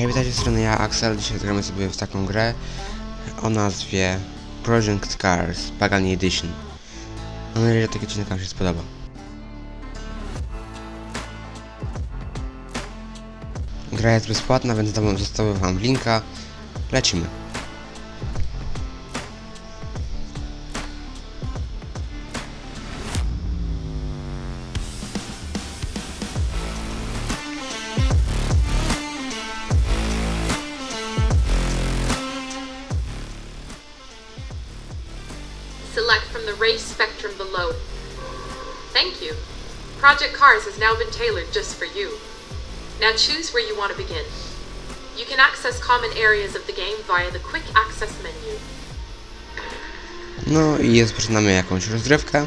Hej, witajcie z strony ja, Axel. Dzisiaj zagramy sobie w taką grę o nazwie Project Cars Pagani Edition. Mam nadzieję, że taki odcinek Wam się spodoba. Gra jest bezpłatna, więc zostawię Wam linka. Lecimy. Select from the race spectrum below. Thank you. Project Cars has now been tailored just for you. Now choose where you want to begin. You can access common areas of the game via the Quick Access menu. No i rozpoczynamy jakąś rozgrywkę.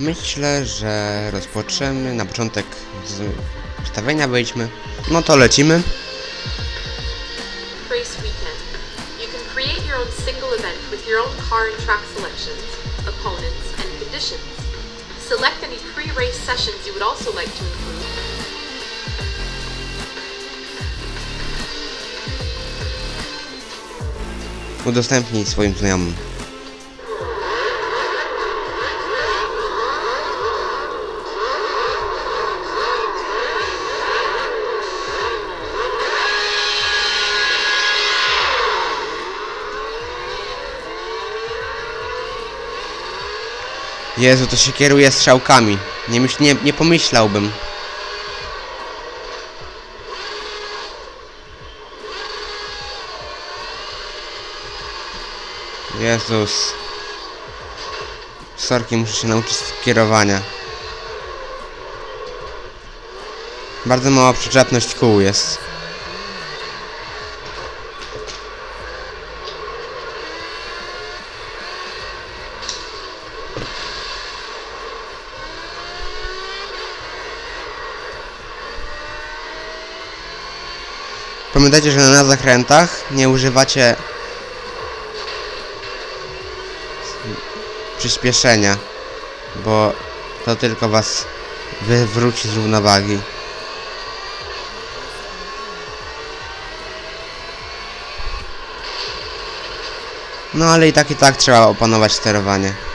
Myślę, że rozpoczniemy na początek z ustawienia wejdźmy. No to lecimy. With your own car and track selections, opponents, and conditions. Select any pre-race sessions you would also like to include. Udostępnij swoim znajomym. Jezu, to się kieruje strzałkami. Nie, myśl, nie, nie pomyślałbym. Jezus. Sorki, muszę się nauczyć kierowania. Bardzo mała przyczepność kół jest. Pamiętajcie, że na zakrętach nie używacie przyspieszenia, bo to tylko was wywróci z równowagi. No ale i tak i tak trzeba opanować sterowanie.